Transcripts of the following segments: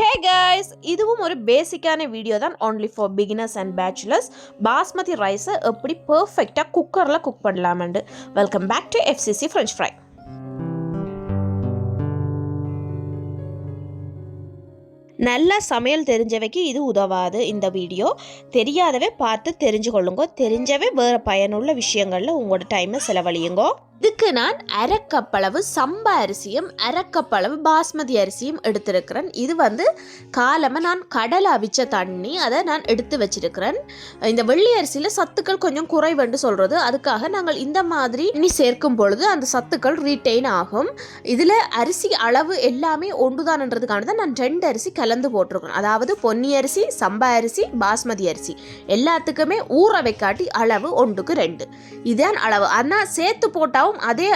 Hey guys இதுவும் ஒரு பேசிக்கான வீடியோ தான். Only for beginners and bachelors basmati ரைஸை எப்படி பர்ஃபெக்டாக குக்கரில் cook பண்ணலாமண்டு. Welcome back to FCC French fry நல்லா சமையல் தெரிஞ்சவைக்கு இது உதவாது இந்த வீடியோ தெரியாதவே பார்த்து தெரிஞ்சுக்கொள்ளுங்க தெரிஞ்சவே வேறு பயனுள்ள விஷயங்களில் உங்களோட டைமை செலவழியுங்கோ. இதுக்கு நான் அரைக்கப்பளவு சம்பா அரிசியும் அரைக்கப்பளவு பாஸ்மதி அரிசியும் எடுத்திருக்கிறேன். இது வந்து காலமாக நான் கடலை அவிச்ச தண்ணி அதை நான் எடுத்து வச்சிருக்கிறேன். இந்த வெள்ளி அரிசியில் சத்துக்கள் கொஞ்சம் குறைவுன்னு சொல்கிறது அதுக்காக நாங்கள் இந்த மாதிரி இனி சேர்க்கும் பொழுது அந்த சத்துக்கள் ரீட்டைன் ஆகும். இதில் அரிசி அளவு எல்லாமே ஒன்றுதான்ன்றதுக்கான தான் நான் ரெண்டு அரிசி கலந்து போட்டிருக்கேன். அதாவது பொன்னி அரிசி சம்பா அரிசி பாஸ்மதி அரிசி. எல்லாத்துக்குமே ஊற வைக்காட்டி அளவு ஒன்றுக்கு ரெண்டு. இதுதான் அளவு. ஆனால் சேர்த்து போட்டாவும் அதே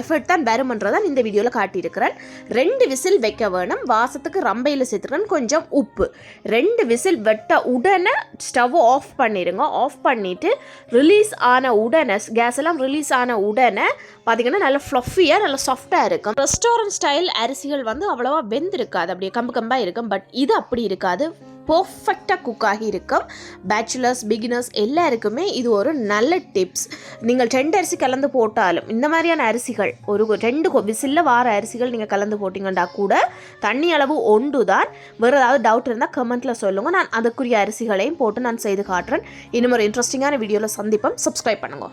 எஃபர்ட் தான் வருமன்றதான் இந்த வீடியோவில் காட்டியிருக்கிறேன். ரெண்டு விசில் வைக்க வேணும். வாசத்துக்கு ரம்பையில் சேர்த்துக்கிறேன் கொஞ்சம் உப்பு. ரெண்டு விசில் வெட்ட உடனே ஸ்டவ் ஆஃப் பண்ணிடுங்க ஆஃப் பண்ணிவிட்டு ரிலீஸ் ஆன உடனே கேஸ் எல்லாம் ரிலீஸ் ஆன உடனே பார்த்தீங்கன்னா நல்லா ஃப்ளஃபியாக நல்லா சாஃப்டாக இருக்கும். ரெஸ்டாரண்ட் ஸ்டைல் அரிசிகள் வந்து அவ்வளோவா வெந்திருக்காது. அப்படியே கம்பு கம்பாக இருக்கும். பட் இது அப்படி இருக்காது. பர்ஃபெக்டாக குக் ஆகி இருக்கும் பேச்சுலர்ஸ் பிகினர்ஸ் எல்லாருக்குமே இது ஒரு நல்ல டிப்ஸ் நீங்கள் ரெண்டு அரிசி கலந்து போட்டாலும் இந்த மாதிரியான அரிசிகள் ஒரு ரெண்டு விசில்ல வார அரிசிகள் நீங்கள் கலந்து போட்டிங்கன்னா கூட தண்ணி அளவு ஒன்று தான். வேறு ஏதாவது டவுட் இருந்தால் கமெண்ட்டில் சொல்லுங்கள் நான் அதுக்குரிய அரிசிகளையும் போட்டு நான் செய்து காட்டுறேன். இன்னும் ஒரு இன்ட்ரெஸ்டிங்கான வீடியோவில் சந்திப்போம். சப்ஸ்கிரைப் பண்ணுங்க.